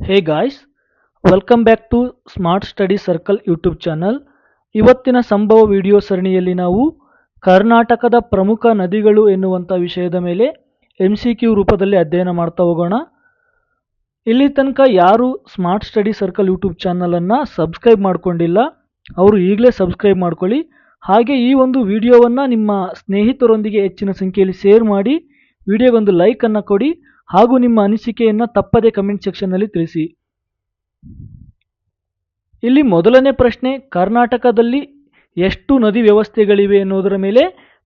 Hey guys welcome back to smart study circle YouTube channel ಇವತ್ತಿನ ಸಂಭವ video ಸರಣಿಯಲ್ಲಿ ನಾವು ಕರ್ನಾಟಕದ ಪ್ರಮುಖ ನದಿಗಳು ಎನ್ನುವಂಥ ವಿಷಯದ ಮೇಲೆ ಎಂ ಸಿ ಕ್ಯೂ ರೂಪದಲ್ಲಿ ಅಧ್ಯಯನ ಮಾಡ್ತಾ ಹೋಗೋಣ. ಇಲ್ಲಿ ತನಕ ಯಾರು ಸ್ಮಾರ್ಟ್ ಸ್ಟಡಿ ಸರ್ಕಲ್ ಯೂಟ್ಯೂಬ್ ಚಾನಲನ್ನು ಸಬ್ಸ್ಕ್ರೈಬ್ ಮಾಡಿಕೊಂಡಿಲ್ಲ. ಅವರು ಈಗಲೇ ಸಬ್ಸ್ಕ್ರೈಬ್ ಮಾಡ್ಕೊಳ್ಳಿ. ಹಾಗೆ ಈ ಒಂದು ವಿಡಿಯೋವನ್ನು ನಿಮ್ಮ ಸ್ನೇಹಿತರೊಂದಿಗೆ ಹೆಚ್ಚಿನ ಸಂಖ್ಯೆಯಲ್ಲಿ ಶೇರ್ ಮಾಡಿ. ವಿಡಿಯೋಗೊಂದು ಲೈಕನ್ನು ಕೊಡಿ. ಹಾಗೂ ನಿಮ್ಮ ಅನಿಸಿಕೆಯನ್ನು ತಪ್ಪದೇ ಕಮೆಂಟ್ ಸೆಕ್ಷನ್ನಲ್ಲಿ ತಿಳಿಸಿ. ಇಲ್ಲಿ ಮೊದಲನೇ ಪ್ರಶ್ನೆ, ಕರ್ನಾಟಕದಲ್ಲಿ ಎಷ್ಟು ನದಿ ವ್ಯವಸ್ಥೆಗಳಿವೆ ಎನ್ನುವುದರ ಮೇಲೆ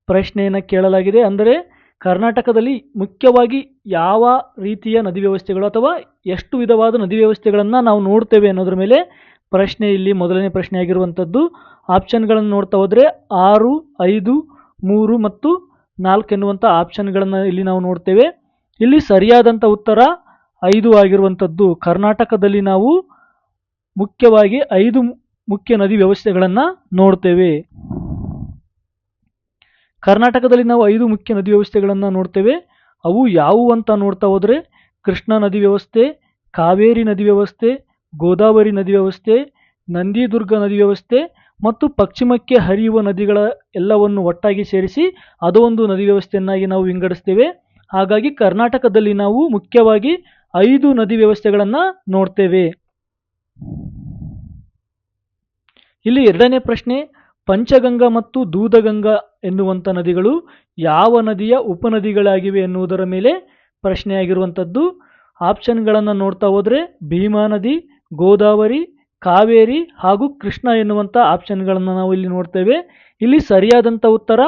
ಪ್ರಶ್ನೆಯನ್ನು ಕೇಳಲಾಗಿದೆ. ಅಂದರೆ ಕರ್ನಾಟಕದಲ್ಲಿ ಮುಖ್ಯವಾಗಿ ಯಾವ ರೀತಿಯ ನದಿ ವ್ಯವಸ್ಥೆಗಳು ಅಥವಾ ಎಷ್ಟು ವಿಧವಾದ ನದಿ ವ್ಯವಸ್ಥೆಗಳನ್ನು ನಾವು ನೋಡ್ತೇವೆ ಅನ್ನೋದ್ರ ಮೇಲೆ ಪ್ರಶ್ನೆ ಇಲ್ಲಿ ಮೊದಲನೇ ಪ್ರಶ್ನೆ ಆಗಿರುವಂಥದ್ದು. ಆಪ್ಷನ್ಗಳನ್ನು ನೋಡ್ತಾ ಹೋದರೆ ಆರು, ಐದು, ಮೂರು ಮತ್ತು ನಾಲ್ಕು ಎನ್ನುವಂಥ ಆಪ್ಷನ್ಗಳನ್ನು ಇಲ್ಲಿ ನಾವು ನೋಡ್ತೇವೆ. ಇಲ್ಲಿ ಸರಿಯಾದಂಥ ಉತ್ತರ ಐದು ಆಗಿರುವಂಥದ್ದು ಕರ್ನಾಟಕದಲ್ಲಿ ನಾವು ಮುಖ್ಯವಾಗಿ ಐದು ಮುಖ್ಯ ನದಿ ವ್ಯವಸ್ಥೆಗಳನ್ನು ನೋಡ್ತೇವೆ. ಕರ್ನಾಟಕದಲ್ಲಿ ನಾವು ಐದು ಮುಖ್ಯ ನದಿ ವ್ಯವಸ್ಥೆಗಳನ್ನು ನೋಡ್ತೇವೆ. ಅವು ಯಾವುವು ಅಂತ ನೋಡ್ತಾ ಹೋದರೆ ಕೃಷ್ಣಾ ನದಿ ವ್ಯವಸ್ಥೆ, ಕಾವೇರಿ ನದಿ ವ್ಯವಸ್ಥೆ, ಗೋದಾವರಿ ನದಿ ವ್ಯವಸ್ಥೆ, ನಂದಿದುರ್ಗ ನದಿ ವ್ಯವಸ್ಥೆ ಮತ್ತು ಪಶ್ಚಿಮಕ್ಕೆ ಹರಿಯುವ ನದಿಗಳ ಎಲ್ಲವನ್ನು ಒಟ್ಟಾಗಿ ಸೇರಿಸಿ ಅದೊಂದು ನದಿ ವ್ಯವಸ್ಥೆಯನ್ನಾಗಿ ನಾವು ವಿಂಗಡಿಸ್ತೇವೆ. ಹಾಗಾಗಿ ಕರ್ನಾಟಕದಲ್ಲಿ ನಾವು ಮುಖ್ಯವಾಗಿ ಐದು ನದಿ ವ್ಯವಸ್ಥೆಗಳನ್ನು ನೋಡ್ತೇವೆ. ಇಲ್ಲಿ ಎರಡನೇ ಪ್ರಶ್ನೆ, ಪಂಚಗಂಗಾ ಮತ್ತು ದೂದಗಂಗಾ ಎನ್ನುವಂಥ ನದಿಗಳು ಯಾವ ನದಿಯ ಉಪನದಿಗಳಾಗಿವೆ ಎನ್ನುವುದರ ಮೇಲೆ ಪ್ರಶ್ನೆಯಾಗಿರುವಂಥದ್ದು. ಆಪ್ಷನ್ಗಳನ್ನು ನೋಡ್ತಾ ಹೋದರೆ ಭೀಮಾ ನದಿ, ಗೋದಾವರಿ, ಕಾವೇರಿ ಹಾಗೂ ಕೃಷ್ಣ ಎನ್ನುವಂಥ ಆಪ್ಷನ್ಗಳನ್ನು ನಾವು ಇಲ್ಲಿ ನೋಡ್ತೇವೆ. ಇಲ್ಲಿ ಸರಿಯಾದಂಥ ಉತ್ತರ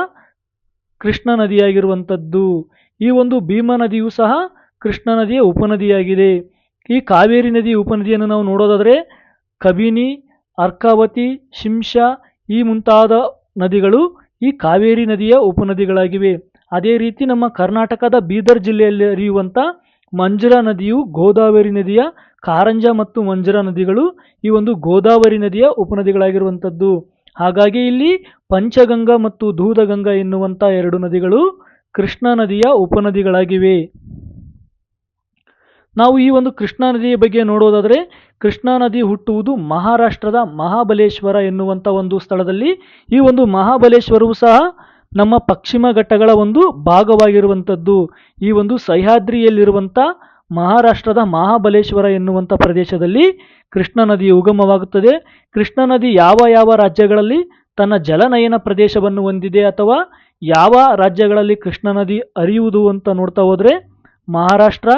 ಕೃಷ್ಣ ನದಿಯಾಗಿರುವಂಥದ್ದು. ಈ ಒಂದು ಭೀಮಾ ನದಿಯು ಸಹ ಕೃಷ್ಣ ನದಿಯ ಉಪನದಿಯಾಗಿದೆ. ಈ ಕಾವೇರಿ ನದಿ ಉಪನದಿಯನ್ನು ನಾವು ನೋಡೋದಾದರೆ ಕಬಿನಿ, ಅರ್ಕಾವತಿ ಶಿಂಷಾ ಈ ಮುಂತಾದ ನದಿಗಳು ಈ ಕಾವೇರಿ ನದಿಯ ಉಪನದಿಗಳಾಗಿವೆ. ಅದೇ ರೀತಿ ನಮ್ಮ ಕರ್ನಾಟಕದ ಬೀದರ್ ಜಿಲ್ಲೆಯಲ್ಲಿ ಹರಿಯುವಂಥ ಮಂಜುರಾ ನದಿಯು ಗೋದಾವರಿ ನದಿಯ ಕಾರಂಜ ಮತ್ತು ಮಂಜುರಾ ನದಿಗಳು ಈ ಒಂದು ಗೋದಾವರಿ ನದಿಯ ಉಪನದಿಗಳಾಗಿರುವಂಥದ್ದು. ಹಾಗಾಗಿ ಇಲ್ಲಿ ಪಂಚಗಂಗಾ ಮತ್ತು ದೂದಗಂಗಾ ಎನ್ನುವಂಥ ಎರಡು ನದಿಗಳು ಕೃಷ್ಣಾ ನದಿಯ ಉಪನದಿಗಳಾಗಿವೆ. ನಾವು ಈ ಒಂದು ಕೃಷ್ಣಾ ನದಿಯ ಬಗ್ಗೆ ನೋಡೋದಾದರೆ, ಕೃಷ್ಣಾ ನದಿ ಹುಟ್ಟುವುದು ಮಹಾರಾಷ್ಟ್ರದ ಮಹಾಬಲೇಶ್ವರ ಎನ್ನುವಂಥ ಒಂದು ಸ್ಥಳದಲ್ಲಿ, ಈ ಒಂದು ಮಹಾಬಲೇಶ್ವರವು ಸಹ ನಮ್ಮ ಪಶ್ಚಿಮ ಘಟ್ಟಗಳ ಒಂದು ಭಾಗವಾಗಿರುವಂಥದ್ದು. ಈ ಒಂದು ಸಹ್ಯಾದ್ರಿಯಲ್ಲಿರುವಂಥ ಮಹಾರಾಷ್ಟ್ರದ ಮಹಾಬಲೇಶ್ವರ ಎನ್ನುವಂಥ ಪ್ರದೇಶದಲ್ಲಿ ಕೃಷ್ಣಾ ನದಿ ಉಗಮವಾಗುತ್ತದೆ. ಕೃಷ್ಣಾ ನದಿ ಯಾವ ಯಾವ ರಾಜ್ಯಗಳಲ್ಲಿ ತನ್ನ ಜಲನಯನ ಪ್ರದೇಶವನ್ನು ಹೊಂದಿದೆ ಅಥವಾ ಯಾವ ರಾಜ್ಯಗಳಲ್ಲಿ ಕೃಷ್ಣ ನದಿ ಹರಿಯುವುದು ಅಂತ ನೋಡ್ತಾ ಹೋದರೆ ಮಹಾರಾಷ್ಟ್ರ,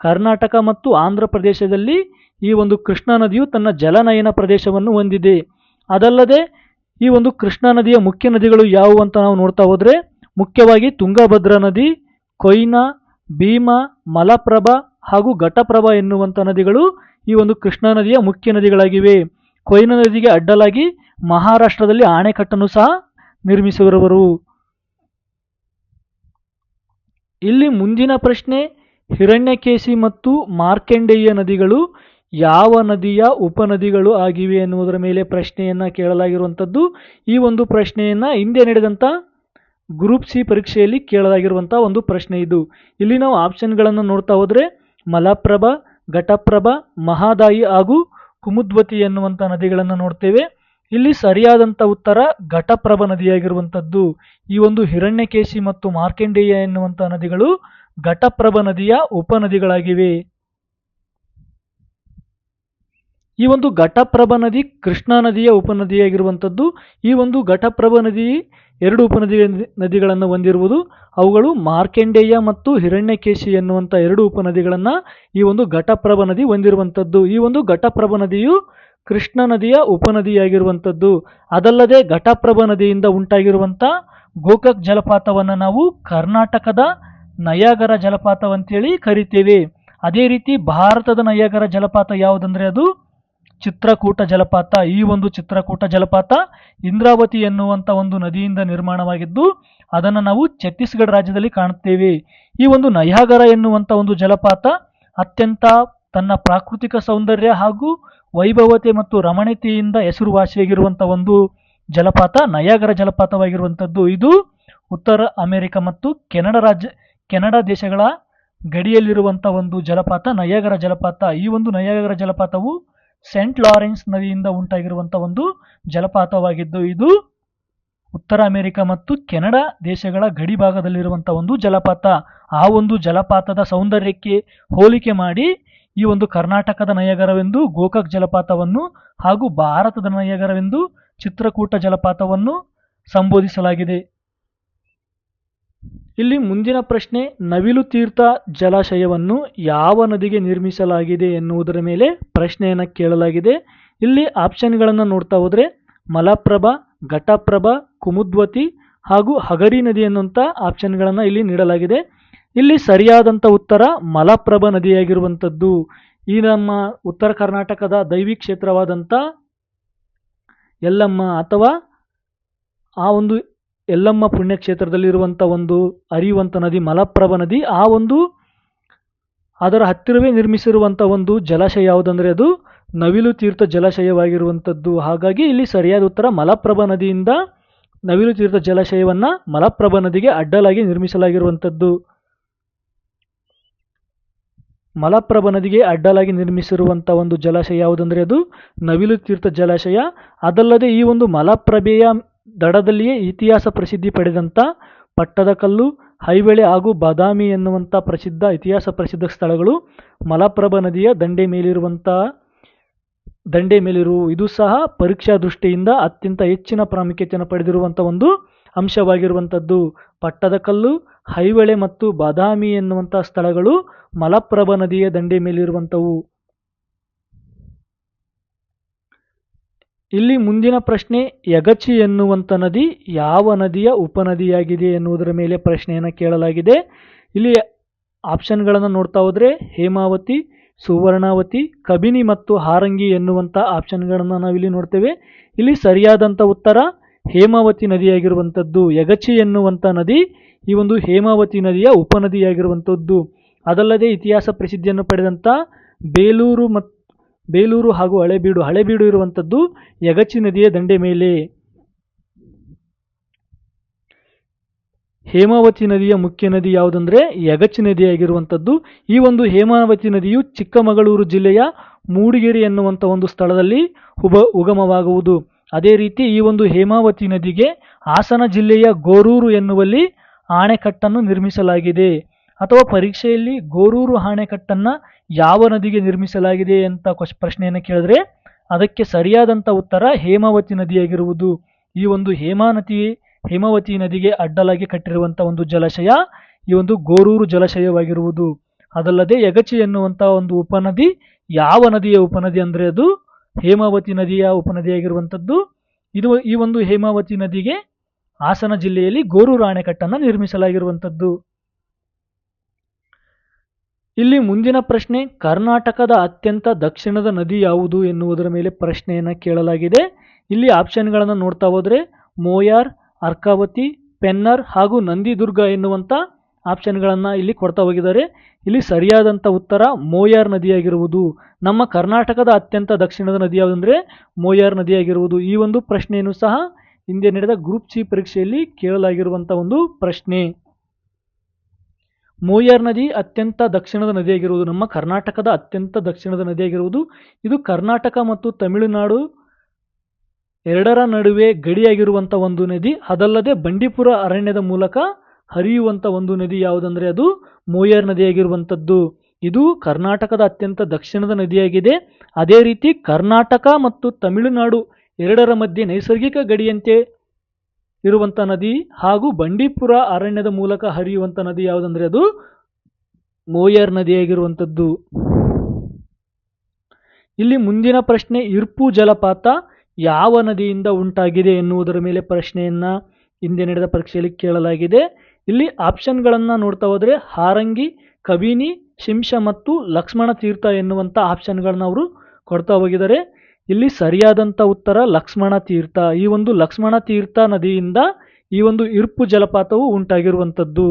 ಕರ್ನಾಟಕ ಮತ್ತು ಆಂಧ್ರ ಪ್ರದೇಶದಲ್ಲಿ ಈ ಒಂದು ಕೃಷ್ಣಾ ನದಿಯು ತನ್ನ ಜಲನಯನ ಪ್ರದೇಶವನ್ನು ಹೊಂದಿದೆ. ಅದಲ್ಲದೆ ಈ ಒಂದು ಕೃಷ್ಣಾ ನದಿಯ ಮುಖ್ಯ ನದಿಗಳು ಯಾವುವು ಅಂತ ನಾವು ನೋಡ್ತಾ ಹೋದರೆ ಮುಖ್ಯವಾಗಿ ತುಂಗಭದ್ರಾ ನದಿ, ಕೊಯ್ನಾ, ಭೀಮಾ, ಮಲಪ್ರಭಾ ಹಾಗೂ ಘಟಪ್ರಭಾ ಎನ್ನುವಂಥ ನದಿಗಳು ಈ ಒಂದು ಕೃಷ್ಣಾ ನದಿಯ ಮುಖ್ಯ ನದಿಗಳಾಗಿವೆ. ಕೊಯ್ನಾ ನದಿಗೆ ಅಡ್ಡಲಾಗಿ ಮಹಾರಾಷ್ಟ್ರದಲ್ಲಿ ಆಣೆಕಟ್ಟನ್ನು ಸಹ ನಿರ್ಮಿಸಿರುವರು ಇಲ್ಲಿ ಮುಂದಿನ ಪ್ರಶ್ನೆ, ಹಿರಣ್ಯಕೇಶಿ ಮತ್ತು ಮಾರ್ಕೆಂಡೇಯ ನದಿಗಳು ಯಾವ ನದಿಯ ಉಪನದಿಗಳು ಆಗಿವೆ ಎನ್ನುವುದರ ಮೇಲೆ ಪ್ರಶ್ನೆಯನ್ನು ಕೇಳಲಾಗಿರುವಂಥದ್ದು. ಈ ಒಂದು ಪ್ರಶ್ನೆಯನ್ನು ಹಿಂದೆ ನಡೆದಂಥ ಗ್ರೂಪ್ ಸಿ ಪರೀಕ್ಷೆಯಲ್ಲಿ ಕೇಳಲಾಗಿರುವಂಥ ಒಂದು ಪ್ರಶ್ನೆ ಇದು. ಇಲ್ಲಿ ನಾವು ಆಪ್ಷನ್ಗಳನ್ನು ನೋಡ್ತಾ ಹೋದರೆ, ಮಲಪ್ರಭಾ, ಘಟಪ್ರಭ, ಮಹಾದಾಯಿ ಹಾಗೂ ಕುಮುದ್ವತಿ ಎನ್ನುವಂಥ ನದಿಗಳನ್ನು ನೋಡ್ತೇವೆ. ಇಲ್ಲಿ ಸರಿಯಾದಂಥ ಉತ್ತರ ಘಟಪ್ರಭ ನದಿಯಾಗಿರುವಂಥದ್ದು. ಈ ಒಂದು ಹಿರಣ್ಯಕೇಶಿ ಮತ್ತು ಮಾರ್ಕೆಂಡೇಯ ಎನ್ನುವಂಥ ನದಿಗಳು ಘಟಪ್ರಭ ನದಿಯ ಉಪನದಿಗಳಾಗಿವೆ. ಈ ಒಂದು ಘಟಪ್ರಭ ನದಿ ಕೃಷ್ಣಾ ನದಿಯ ಉಪನದಿಯಾಗಿರುವಂಥದ್ದು. ಈ ಒಂದು ಘಟಪ್ರಭ ನದಿ ಎರಡು ಉಪನದಿ ನದಿಗಳನ್ನು ಹೊಂದಿರುವುದು. ಅವುಗಳು ಮಾರ್ಕೆಂಡೇಯ ಮತ್ತು ಹಿರಣ್ಯಕೇಶಿ ಎನ್ನುವಂಥ ಎರಡು ಉಪನದಿಗಳನ್ನು ಈ ಒಂದು ಘಟಪ್ರಭ ನದಿ ಹೊಂದಿರುವಂಥದ್ದು. ಈ ಒಂದು ಘಟಪ್ರಭ ನದಿಯು ಕೃಷ್ಣಾ ನದಿಯ ಉಪನದಿಯಾಗಿರುವಂಥದ್ದು. ಅದಲ್ಲದೆ ಘಟಪ್ರಭ ನದಿಯಿಂದ ಉಂಟಾಗಿರುವಂಥ ಗೋಕಾಕ್ ಜಲಪಾತವನ್ನು ನಾವು ಕರ್ನಾಟಕದ ನಯಾಗರ ಜಲಪಾತವಂತೇಳಿ ಕರಿತೇವೆ. ಅದೇ ರೀತಿ ಭಾರತದ ನಯಾಗರ ಜಲಪಾತ ಯಾವುದಂದರೆ ಅದು ಚಿತ್ರಕೂಟ ಜಲಪಾತ. ಈ ಒಂದು ಚಿತ್ರಕೂಟ ಜಲಪಾತ ಇಂದ್ರಾವತಿ ಎನ್ನುವಂಥ ಒಂದು ನದಿಯಿಂದ ನಿರ್ಮಾಣವಾಗಿದ್ದು, ಅದನ್ನು ನಾವು ಛತ್ತೀಸ್ಗಢ ರಾಜ್ಯದಲ್ಲಿ ಕಾಣುತ್ತೇವೆ. ಈ ಒಂದು ನಯಾಗರ ಎನ್ನುವಂಥ ಒಂದು ಜಲಪಾತ ಅತ್ಯಂತ ತನ್ನ ಪ್ರಾಕೃತಿಕ ಸೌಂದರ್ಯ ಹಾಗೂ ವೈಭವತೆ ಮತ್ತು ರಮಣೀಯತೆಯಿಂದ ಹೆಸರುವಾಸಿಯಾಗಿರುವಂಥ ಒಂದು ಜಲಪಾತ, ನಯಾಗರ ಜಲಪಾತವಾಗಿರುವಂಥದ್ದು ಇದು ಉತ್ತರ ಅಮೆರಿಕ ಮತ್ತು ಕೆನಡಾ ರಾಜ್ಯ, ಕೆನಡಾ ದೇಶಗಳ ಗಡಿಯಲ್ಲಿರುವಂಥ ಒಂದು ಜಲಪಾತ, ನಯಾಗರ ಜಲಪಾತ. ಈ ಒಂದು ನಯಾಗರ ಜಲಪಾತವು ಸೆಂಟ್ ಲಾರೆನ್ಸ್ ನದಿಯಿಂದ ಉಂಟಾಗಿರುವಂಥ ಒಂದು ಜಲಪಾತವಾಗಿದ್ದು, ಇದು ಉತ್ತರ ಅಮೆರಿಕ ಮತ್ತು ಕೆನಡಾ ದೇಶಗಳ ಗಡಿ ಭಾಗದಲ್ಲಿರುವಂಥ ಒಂದು ಜಲಪಾತ. ಆ ಒಂದು ಜಲಪಾತದ ಸೌಂದರ್ಯಕ್ಕೆ ಹೋಲಿಕೆ ಮಾಡಿ ಈ ಒಂದು ಕರ್ನಾಟಕದ ನಯಗರವೆಂದು ಗೋಕಾಕ್ ಜಲಪಾತವನ್ನು ಹಾಗೂ ಭಾರತದ ನಯಗರವೆಂದು ಚಿತ್ರಕೂಟ ಜಲಪಾತವನ್ನು ಸಂಬೋಧಿಸಲಾಗಿದೆ. ಇಲ್ಲಿ ಮುಂದಿನ ಪ್ರಶ್ನೆ, ನವಿಲು ತೀರ್ಥ ಜಲಾಶಯವನ್ನು ಯಾವ ನದಿಗೆ ನಿರ್ಮಿಸಲಾಗಿದೆ ಎನ್ನುವುದರ ಮೇಲೆ ಪ್ರಶ್ನೆಯನ್ನು ಕೇಳಲಾಗಿದೆ. ಇಲ್ಲಿ ಆಪ್ಷನ್ಗಳನ್ನು ನೋಡ್ತಾ ಹೋದರೆ, ಮಲಪ್ರಭಾ, ಘಟಪ್ರಭಾ, ಕುಮುದ್ವತಿ ಹಾಗೂ ಹಗರಿ ನದಿ ಎನ್ನುವಂಥ ಆಪ್ಷನ್ಗಳನ್ನು ಇಲ್ಲಿ ನೀಡಲಾಗಿದೆ. ಇಲ್ಲಿ ಸರಿಯಾದಂಥ ಉತ್ತರ ಮಲಪ್ರಭಾ ನದಿಯಾಗಿರುವಂಥದ್ದು. ಈ ನಮ್ಮ ಉತ್ತರ ಕರ್ನಾಟಕದ ದೈವಿ ಕ್ಷೇತ್ರವಾದಂಥ ಎಲ್ಲಮ್ಮ ಅಥವಾ ಆ ಒಂದು ಎಲ್ಲಮ್ಮ ಪುಣ್ಯಕ್ಷೇತ್ರದಲ್ಲಿರುವಂಥ ಒಂದು ಹರಿಯುವಂಥ ನದಿ ಮಲಪ್ರಭಾ ನದಿ, ಆ ಒಂದು ಅದರ ಹತ್ತಿರವೇ ನಿರ್ಮಿಸಿರುವಂಥ ಒಂದು ಜಲಾಶಯ ಯಾವುದಂದರೆ ಅದು ನವಿಲು ತೀರ್ಥ ಜಲಾಶಯವಾಗಿರುವಂಥದ್ದು. ಹಾಗಾಗಿ ಇಲ್ಲಿ ಸರಿಯಾದ ಉತ್ತರ ಮಲಪ್ರಭಾ ನದಿಯಿಂದ ನವಿಲು ತೀರ್ಥ ಜಲಾಶಯವನ್ನು ಮಲಪ್ರಭಾ ನದಿಗೆ ಅಡ್ಡಲಾಗಿ ನಿರ್ಮಿಸಲಾಗಿರುವಂಥದ್ದು. ಮಲಪ್ರಭಾ ನದಿಗೆ ಅಡ್ಡಲಾಗಿ ನಿರ್ಮಿಸಿರುವಂಥ ಒಂದು ಜಲಾಶಯ ಯಾವುದಂದರೆ ಅದು ನವಿಲು ತೀರ್ಥ ಜಲಾಶಯ. ಅದಲ್ಲದೆ ಈ ಒಂದು ಮಲಪ್ರಭೆಯ ದಡದಲ್ಲಿಯೇ ಇತಿಹಾಸ ಪ್ರಸಿದ್ಧಿ ಪಡೆದಂಥ ಪಟ್ಟದಕಲ್ಲು ಹೈವಳೆ ಹಾಗೂ ಬಾದಾಮಿ ಎನ್ನುವಂಥ ಪ್ರಸಿದ್ಧ ಇತಿಹಾಸ ಪ್ರಸಿದ್ಧ ಸ್ಥಳಗಳು ಮಲಪ್ರಭಾ ನದಿಯ ದಂಡೆ ಮೇಲಿರುವಂಥ ದಂಡೆ ಮೇಲಿರುವ, ಇದು ಸಹ ಪರೀಕ್ಷಾ ದೃಷ್ಟಿಯಿಂದ ಅತ್ಯಂತ ಹೆಚ್ಚಿನ ಪ್ರಾಮುಖ್ಯತೆಯನ್ನು ಪಡೆದಿರುವಂಥ ಒಂದು ಅಂಶವಾಗಿರುವಂಥದ್ದು ಪಟ್ಟದಕಲ್ಲು ಹೈವಳೆ ಮತ್ತು ಬಾದಾಮಿ ಎನ್ನುವಂಥ ಸ್ಥಳಗಳು ಮಲಪ್ರಭ ನದಿಯ ದಂಡೆ ಮೇಲಿರುವಂಥವು ಇಲ್ಲಿ ಮುಂದಿನ ಪ್ರಶ್ನೆ, ಯಗಚಿ ಎನ್ನುವಂಥ ನದಿ ಯಾವ ನದಿಯ ಉಪನದಿಯಾಗಿದೆ ಎನ್ನುವುದರ ಮೇಲೆ ಪ್ರಶ್ನೆಯನ್ನು ಕೇಳಲಾಗಿದೆ. ಇಲ್ಲಿ ಆಪ್ಷನ್ಗಳನ್ನು ನೋಡ್ತಾ ಹೋದರೆ ಹೇಮಾವತಿ ಸುವರ್ಣಾವತಿ, ಕಬಿನಿ ಮತ್ತು ಹಾರಂಗಿ ಎನ್ನುವಂಥ ಆಪ್ಷನ್ಗಳನ್ನು ನಾವಿಲ್ಲಿ ನೋಡ್ತೇವೆ. ಇಲ್ಲಿ ಸರಿಯಾದಂಥ ಉತ್ತರ ಹೇಮಾವತಿ ನದಿಯಾಗಿರುವಂಥದ್ದು. ಯಗಚಿ ಎನ್ನುವಂಥ ನದಿ ಈ ಒಂದು ಹೇಮಾವತಿ ನದಿಯ ಉಪನದಿಯಾಗಿರುವಂಥದ್ದು. ಅದಲ್ಲದೆ ಇತಿಹಾಸ ಪ್ರಸಿದ್ಧಿಯನ್ನು ಪಡೆದಂಥ ಬೇಲೂರು ಮತ್ತು ಬೇಲೂರು ಹಾಗೂ ಹಳೆಬೀಡು ಹಳೆಬೀಡು ಇರುವಂಥದ್ದು ಯಗಚಿ ನದಿಯ ದಂಡೆ ಮೇಲೆ. ಹೇಮಾವತಿ ನದಿಯ ಮುಖ್ಯ ನದಿ ಯಾವುದಂದ್ರೆ ಯಗಚಿ ನದಿಯಾಗಿರುವಂಥದ್ದು ಈ ಒಂದು ಹೇಮಾವತಿ ನದಿಯು ಚಿಕ್ಕಮಗಳೂರು ಜಿಲ್ಲೆಯ ಮೂಡಿಗೆರೆ ಎನ್ನುವಂಥ ಒಂದು ಸ್ಥಳದಲ್ಲಿ ಉಬ ಉಗಮವಾಗುವುದು. ಅದೇ ರೀತಿ ಈ ಒಂದು ಹೇಮಾವತಿ ನದಿಗೆ ಹಾಸನ ಜಿಲ್ಲೆಯ ಗೋರೂರು ಎನ್ನುವಲ್ಲಿ ಆಣೆಕಟ್ಟನ್ನು ನಿರ್ಮಿಸಲಾಗಿದೆ. ಅಥವಾ ಪರೀಕ್ಷೆಯಲ್ಲಿ ಗೋರೂರು ಆಣೆಕಟ್ಟನ್ನು ಯಾವ ನದಿಗೆ ನಿರ್ಮಿಸಲಾಗಿದೆ ಅಂತ ಕ್ವಶ್ ಪ್ರಶ್ನೆಯನ್ನು ಕೇಳಿದ್ರೆ ಅದಕ್ಕೆ ಸರಿಯಾದಂಥ ಉತ್ತರ ಹೇಮಾವತಿ ನದಿಯಾಗಿರುವುದು. ಈ ಒಂದು ಹೇಮಾ ನದಿ ಹೇಮಾವತಿ ನದಿಗೆ ಅಡ್ಡಲಾಗಿ ಕಟ್ಟಿರುವಂಥ ಒಂದು ಜಲಾಶಯ, ಈ ಒಂದು ಗೋರೂರು ಜಲಾಶಯವಾಗಿರುವುದು. ಅದಲ್ಲದೆ ಯಗಚಿ ಎನ್ನುವಂಥ ಒಂದು ಉಪನದಿ, ಯಾವ ನದಿಯ ಉಪನದಿ ಅಂದರೆ ಅದು ಹೇಮಾವತಿ ನದಿಯ ಉಪನದಿಯಾಗಿರುವಂಥದ್ದು. ಇದು ಈ ಒಂದು ಹೇಮಾವತಿ ನದಿಗೆ ಹಾಸನ ಜಿಲ್ಲೆಯಲ್ಲಿ ಗೋರೂರು ಅಣೆಕಟ್ಟನ್ನು ನಿರ್ಮಿಸಲಾಗಿರುವಂಥದ್ದು. ಇಲ್ಲಿ ಮುಂದಿನ ಪ್ರಶ್ನೆ, ಕರ್ನಾಟಕದ ಅತ್ಯಂತ ದಕ್ಷಿಣದ ನದಿ ಯಾವುದು ಎನ್ನುವುದರ ಮೇಲೆ ಪ್ರಶ್ನೆಯನ್ನು ಕೇಳಲಾಗಿದೆ. ಇಲ್ಲಿ ಆಪ್ಷನ್ಗಳನ್ನು ನೋಡ್ತಾ ಹೋದರೆ, ಮೋಯಾರ್ ಅರ್ಕಾವತಿ, ಪೆನ್ನರ್ ಹಾಗೂ ನಂದಿದುರ್ಗ ಎನ್ನುವಂಥ ಆಪ್ಷನ್ಗಳನ್ನು ಇಲ್ಲಿ ಕೊಡ್ತಾ ಹೋಗಿದ್ದಾರೆ. ಇಲ್ಲಿ ಸರಿಯಾದಂಥ ಉತ್ತರ ಮೋಯಾರ್ ನದಿಯಾಗಿರುವುದು. ನಮ್ಮ ಕರ್ನಾಟಕದ ಅತ್ಯಂತ ದಕ್ಷಿಣದ ನದಿ ಯಾವುದಂದರೆ ಮೋಯಾರ್ ನದಿಯಾಗಿರುವುದು. ಈ ಒಂದು ಪ್ರಶ್ನೆಯನ್ನು ಸಹ ಹಿಂದೆ ನಡೆದ ಗ್ರೂಪ್ ಸಿ ಪರೀಕ್ಷೆಯಲ್ಲಿ ಕೇಳಲಾಗಿರುವಂಥ ಒಂದು ಪ್ರಶ್ನೆ. ಮೋಯಾರ್ ನದಿ ಅತ್ಯಂತ ದಕ್ಷಿಣದ ನದಿಯಾಗಿರುವುದು. ನಮ್ಮ ಕರ್ನಾಟಕದ ಅತ್ಯಂತ ದಕ್ಷಿಣದ ನದಿಯಾಗಿರುವುದು. ಇದು ಕರ್ನಾಟಕ ಮತ್ತು ತಮಿಳುನಾಡು ಎರಡರ ನಡುವೆ ಗಡಿಯಾಗಿರುವಂಥ ಒಂದು ನದಿ, ಅದಲ್ಲದೆ ಬಂಡೀಪುರ ಅರಣ್ಯದ ಮೂಲಕ ಹರಿಯುವಂಥ ಒಂದು ನದಿ ಯಾವುದಂದರೆ ಅದು ಮೋಯರ್ ನದಿಯಾಗಿರುವಂಥದ್ದು ಇದು ಕರ್ನಾಟಕದ ಅತ್ಯಂತ ದಕ್ಷಿಣದ ನದಿಯಾಗಿದೆ. ಅದೇ ರೀತಿ ಕರ್ನಾಟಕ ಮತ್ತು ತಮಿಳುನಾಡು ಎರಡರ ಮಧ್ಯೆ ನೈಸರ್ಗಿಕ ಗಡಿಯಂತೆ ಇರುವಂಥ ನದಿ ಹಾಗೂ ಬಂಡೀಪುರ ಅರಣ್ಯದ ಮೂಲಕ ಹರಿಯುವಂಥ ನದಿ ಯಾವುದಂದರೆ ಅದು ಮೋಯರ್ ನದಿಯಾಗಿರುವಂಥದ್ದು ಇಲ್ಲಿ ಮುಂದಿನ ಪ್ರಶ್ನೆ, ಇರ್ಪು ಜಲಪಾತ. ಯಾವ ನದಿಯಿಂದ ಉಂಟಾಗಿದೆ ಎನ್ನುವುದರ ಮೇಲೆ ಪ್ರಶ್ನೆಯನ್ನು ಹಿಂದೆ ನಡೆದ ಪರೀಕ್ಷೆಯಲ್ಲಿ ಕೇಳಲಾಗಿದೆ. ಇಲ್ಲಿ ಆಪ್ಷನ್ಗಳನ್ನು ನೋಡ್ತಾ ಹೋದರೆ ಹಾರಂಗಿ ಕಬಿನಿ ಶಿಂಷ ಮತ್ತು ಲಕ್ಷ್ಮಣ ತೀರ್ಥ ಎನ್ನುವಂಥ ಆಪ್ಷನ್ಗಳನ್ನ ಅವರು ಕೊಡ್ತಾ ಹೋಗಿದ್ದಾರೆ. ಇಲ್ಲಿ ಸರಿಯಾದಂಥ ಉತ್ತರ ಲಕ್ಷ್ಮಣ ತೀರ್ಥ. ಈ ಒಂದು ಲಕ್ಷ್ಮಣ ತೀರ್ಥ ನದಿಯಿಂದ ಈ ಒಂದು ಇರ್ಪು ಜಲಪಾತವು ಉಂಟಾಗಿರುವಂಥದ್ದು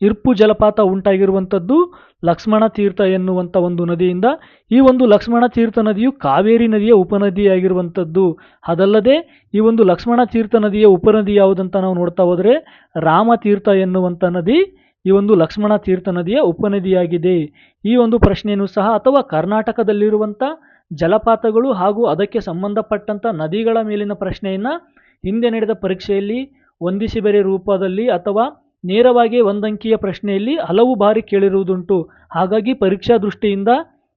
ಇರ್ಪು ಜಲಪಾತ ಉಂಟಾಗಿರುವಂಥದ್ದು ಲಕ್ಷ್ಮಣ ತೀರ್ಥ ಎನ್ನುವಂಥ ಒಂದು ನದಿಯಿಂದ, ಈ ಒಂದು ಲಕ್ಷ್ಮಣ ತೀರ್ಥ ನದಿಯು ಕಾವೇರಿ ನದಿಯ ಉಪನದಿಯಾಗಿರುವಂಥದ್ದು. ಅದಲ್ಲದೆ, ಈ ಒಂದು ಲಕ್ಷ್ಮಣ ತೀರ್ಥ ನದಿಯ ಉಪನದಿ ಯಾವುದಂತ ನಾವು ನೋಡ್ತಾ ಹೋದರೆ ರಾಮತೀರ್ಥ ಎನ್ನುವಂಥ ನದಿ ಈ ಒಂದು ಲಕ್ಷ್ಮಣ ತೀರ್ಥ ನದಿಯ ಉಪನದಿಯಾಗಿದೆ. ಈ ಒಂದು ಪ್ರಶ್ನೆಯನ್ನು ಸಹ ಅಥವಾ ಕರ್ನಾಟಕದಲ್ಲಿರುವಂಥ ಜಲಪಾತಗಳು ಹಾಗೂ ಅದಕ್ಕೆ ಸಂಬಂಧಪಟ್ಟಂಥ ನದಿಗಳ ಮೇಲಿನ ಪ್ರಶ್ನೆಯನ್ನು ಹಿಂದೆ ನಡೆದ ಪರೀಕ್ಷೆಯಲ್ಲಿ ಹೊಂದಿಸಿ ಬೇರೆ ರೂಪದಲ್ಲಿ ಅಥವಾ ನೇರವಾಗಿ ಒಂದಂಕಿಯ ಪ್ರಶ್ನೆಯಲ್ಲಿ ಹಲವು ಬಾರಿ ಕೇಳಿರುವುದುಂಟು. ಹಾಗಾಗಿ ಪರೀಕ್ಷಾ ದೃಷ್ಟಿಯಿಂದ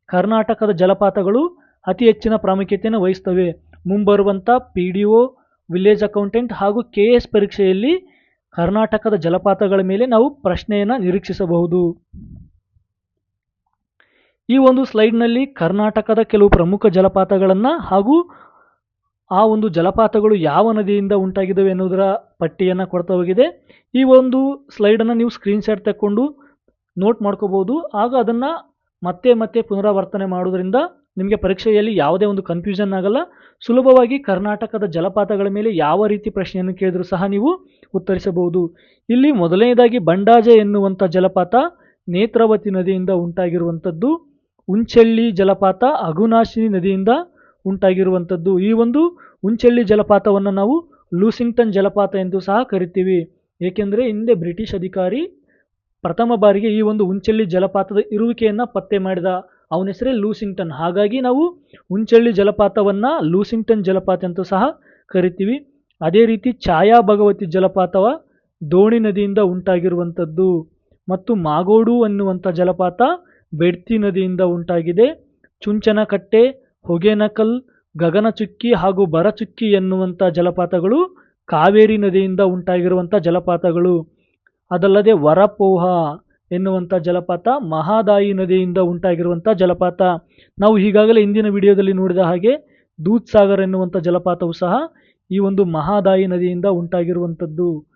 ಕರ್ನಾಟಕದ ಜಲಪಾತಗಳು ಅತಿ ಹೆಚ್ಚಿನ ಪ್ರಾಮುಖ್ಯತೆಯನ್ನು ವಹಿಸ್ತವೆ. ಮುಂಬರುವಂಥ P D O village accountant ಹಾಗೂ ಕೆ ಎಸ್ ಪರೀಕ್ಷೆಯಲ್ಲಿ ಕರ್ನಾಟಕದ ಜಲಪಾತಗಳ ಮೇಲೆ ನಾವು ಪ್ರಶ್ನೆಯನ್ನು ನಿರೀಕ್ಷಿಸಬಹುದು. ಈ ಒಂದು ಸ್ಲೈಡ್ನಲ್ಲಿ ಕರ್ನಾಟಕದ ಕೆಲವು ಪ್ರಮುಖ ಜಲಪಾತಗಳನ್ನು ಹಾಗೂ ಆ ಒಂದು ಜಲಪಾತಗಳು ಯಾವ ನದಿಯಿಂದ ಉಂಟಾಗಿದ್ದಾವೆ ಎನ್ನುವುದರ ಪಟ್ಟಿಯನ್ನು ಕೊಡ್ತಾ ಹೋಗಿದೆ. ಈ ಒಂದು ಸ್ಲೈಡನ್ನು ನೀವು ಸ್ಕ್ರೀನ್ಶಾಟ್ ತಕ್ಕೊಂಡು ನೋಟ್ ಮಾಡ್ಕೋಬೋದು. ಆಗ ಅದನ್ನು ಮತ್ತೆ ಮತ್ತೆ ಪುನರಾವರ್ತನೆ ಮಾಡೋದ್ರಿಂದ ನಿಮಗೆ ಪರೀಕ್ಷೆಯಲ್ಲಿ ಯಾವುದೇ ಒಂದು ಕನ್ಫ್ಯೂಷನ್ ಆಗಲ್ಲ. ಸುಲಭವಾಗಿ ಕರ್ನಾಟಕದ ಜಲಪಾತಗಳ ಮೇಲೆ ಯಾವ ರೀತಿ ಪ್ರಶ್ನೆಯನ್ನು ಕೇಳಿದರೂ ಸಹ ನೀವು ಉತ್ತರಿಸಬಹುದು. ಇಲ್ಲಿ ಮೊದಲನೇದಾಗಿ ಬಂಡಾಜೆ ಎನ್ನುವಂಥ ಜಲಪಾತ ನೇತ್ರಾವತಿ ನದಿಯಿಂದ ಉಂಟಾಗಿರುವಂಥದ್ದು ಉಂಚಳ್ಳಿ ಜಲಪಾತ ಅಗುನಾಶಿನಿ ನದಿಯಿಂದ ಉಂಟಾಗಿರುವಂಥದ್ದು. ಈ ಒಂದು ಉಂಚಳ್ಳಿ ಜಲಪಾತವನ್ನು ನಾವು ಲೂಸಿಂಗ್ಟನ್ ಜಲಪಾತ ಎಂದು ಸಹ ಕರಿತೀವಿ. ಏಕೆಂದರೆ ಹಿಂದೆ ಬ್ರಿಟಿಷ್ ಅಧಿಕಾರಿ ಪ್ರಥಮ ಬಾರಿಗೆ ಈ ಒಂದು ಉಂಚಳ್ಳಿ ಜಲಪಾತದ ಇರುವಿಕೆಯನ್ನು ಪತ್ತೆ ಮಾಡಿದ. ಅವನ ಹೆಸರೇ ಲೂಸಿಂಗ್ಟನ್. ಹಾಗಾಗಿ ನಾವು ಉಂಚಳ್ಳಿ ಜಲಪಾತವನ್ನು ಲೂಸಿಂಗ್ಟನ್ ಜಲಪಾತ ಅಂತ ಸಹ ಕರಿತೀವಿ. ಅದೇ ರೀತಿ ಛಾಯಾ ಭಗವತಿ ಜಲಪಾತವ ದೋಣಿ ನದಿಯಿಂದ ಉಂಟಾಗಿರುವಂಥದ್ದು. ಮತ್ತು ಮಾಗೋಡು ಅನ್ನುವಂಥ ಜಲಪಾತ ಬೆಡ್ತಿ ನದಿಯಿಂದ ಉಂಟಾಗಿದೆ. ಚುಂಚನಕಟ್ಟೆ ಹೊಗೆನಕಲ್, ಗಗನಚುಕ್ಕಿ ಹಾಗೂ ಬರಚುಕ್ಕಿ ಎನ್ನುವಂಥ ಜಲಪಾತಗಳು ಕಾವೇರಿ ನದಿಯಿಂದ ಉಂಟಾಗಿರುವಂಥ ಜಲಪಾತಗಳು. ಅದಲ್ಲದೆ ವರಪೋಹ ಎನ್ನುವಂಥ ಜಲಪಾತ ಮಹಾದಾಯಿ ನದಿಯಿಂದ ಉಂಟಾಗಿರುವಂಥ ಜಲಪಾತ. ನಾವು ಈಗಾಗಲೇ ಹಿಂದಿನ ವಿಡಿಯೋದಲ್ಲಿ ನೋಡಿದ ಹಾಗೆ ದೂದ್ಸಾಗರ್ ಎನ್ನುವಂಥ ಜಲಪಾತವು ಸಹ ಈ ಒಂದು ಮಹಾದಾಯಿ ನದಿಯಿಂದ ಉಂಟಾಗಿರುವಂಥದ್ದು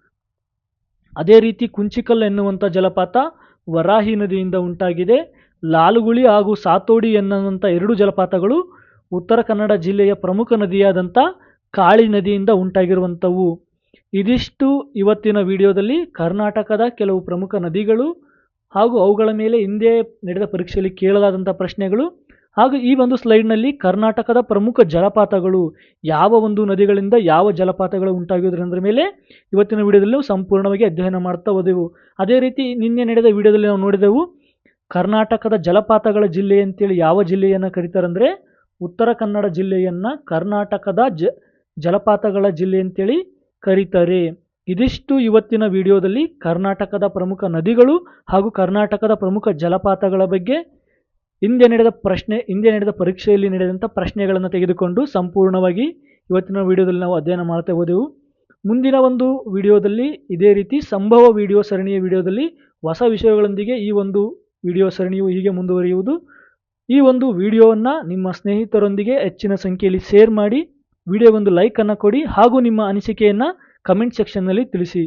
ಅದೇ ರೀತಿ ಕುಂಚಿಕಲ್ ಎನ್ನುವಂಥ ಜಲಪಾತ ವರಾಹಿ ನದಿಯಿಂದ ಉಂಟಾಗಿದೆ. ಲಾಲುಗುಳಿ ಹಾಗೂ ಸಾತೋಡಿ ಎನ್ನುವಂಥ ಎರಡು ಜಲಪಾತಗಳು ಉತ್ತರ ಕನ್ನಡ ಜಿಲ್ಲೆಯ ಪ್ರಮುಖ ನದಿಯಾದಂಥ ಕಾಳಿ ನದಿಯಿಂದ ಉಂಟಾಗಿರುವಂಥವು. ಇದಿಷ್ಟು ಇವತ್ತಿನ ವಿಡಿಯೋದಲ್ಲಿ ಕರ್ನಾಟಕದ ಕೆಲವು ಪ್ರಮುಖ ನದಿಗಳು ಹಾಗೂ ಅವುಗಳ ಮೇಲೆ ಹಿಂದೆ ನಡೆದ ಪರೀಕ್ಷೆಯಲ್ಲಿ ಕೇಳಲಾದಂಥ ಪ್ರಶ್ನೆಗಳು ಹಾಗೂ ಈ ಒಂದು ಸ್ಲೈಡ್ನಲ್ಲಿ ಕರ್ನಾಟಕದ ಪ್ರಮುಖ ಜಲಪಾತಗಳು ಯಾವ ಒಂದು ನದಿಗಳಿಂದ ಯಾವ ಜಲಪಾತಗಳು ಉಂಟಾಗಿರೋದ್ರ ಮೇಲೆ ಇವತ್ತಿನ ವಿಡಿಯೋದಲ್ಲಿ ಸಂಪೂರ್ಣವಾಗಿ ಅಧ್ಯಯನ ಮಾಡ್ತಾ ಹೋದೆವು. ಅದೇ ರೀತಿ ನಿನ್ನೆ ನಡೆದ ವಿಡಿಯೋದಲ್ಲಿ ನಾವು ನೋಡಿದೆವು, ಕರ್ನಾಟಕದ ಜಲಪಾತಗಳ ಜಿಲ್ಲೆ ಅಂತೇಳಿ ಯಾವ ಜಿಲ್ಲೆಯನ್ನು ಕರೀತಾರಂದರೆ ಉತ್ತರ ಕನ್ನಡ ಜಿಲ್ಲೆಯನ್ನು ಕರ್ನಾಟಕದ ಜ, ಜಲಪಾತಗಳ ಜಿಲ್ಲೆ ಅಂತೇಳಿ ಕರೀತಾರೆ. ಇದಿಷ್ಟು ಇವತ್ತಿನ ವಿಡಿಯೋದಲ್ಲಿ ಕರ್ನಾಟಕದ ಪ್ರಮುಖ ನದಿಗಳು ಹಾಗೂ ಕರ್ನಾಟಕದ ಪ್ರಮುಖ ಜಲಪಾತಗಳ ಬಗ್ಗೆ ಹಿಂದೆ ನಡೆದ ಪ್ರಶ್ನೆ, ಹಿಂದೆ ನಡೆದ ಪರೀಕ್ಷೆಯಲ್ಲಿ ನಡೆದಂಥ ಪ್ರಶ್ನೆಗಳನ್ನು ತೆಗೆದುಕೊಂಡು ಸಂಪೂರ್ಣವಾಗಿ ಇವತ್ತಿನ ವಿಡಿಯೋದಲ್ಲಿ ನಾವು ಅಧ್ಯಯನ ಮಾಡ್ತಾ ಹೋದೆವು. ಮುಂದಿನ ಒಂದು ವಿಡಿಯೋದಲ್ಲಿ ಇದೇ ರೀತಿ ಸಂಭವ ವಿಡಿಯೋ ಸರಣಿಯ ವಿಡಿಯೋದಲ್ಲಿ ಹೊಸ ವಿಷಯಗಳೊಂದಿಗೆ ಈ ಒಂದು ವಿಡಿಯೋ ಸರಣಿಯು ಹೀಗೆ ಮುಂದುವರಿಯುವುದು. ಈ ಒಂದು ವಿಡಿಯೋವನ್ನು ನಿಮ್ಮ ಸ್ನೇಹಿತರೊಂದಿಗೆ ಹೆಚ್ಚಿನ ಸಂಖ್ಯೆಯಲ್ಲಿ ಶೇರ್ ಮಾಡಿ ವಿಡಿಯೋಗೊಂದು ಲೈಕನ್ನು ಕೊಡಿ ಹಾಗೂ ನಿಮ್ಮ ಅನಿಸಿಕೆಯನ್ನು ಕಮೆಂಟ್ ಸೆಕ್ಷನ್ನಲ್ಲಿ ತಿಳಿಸಿ.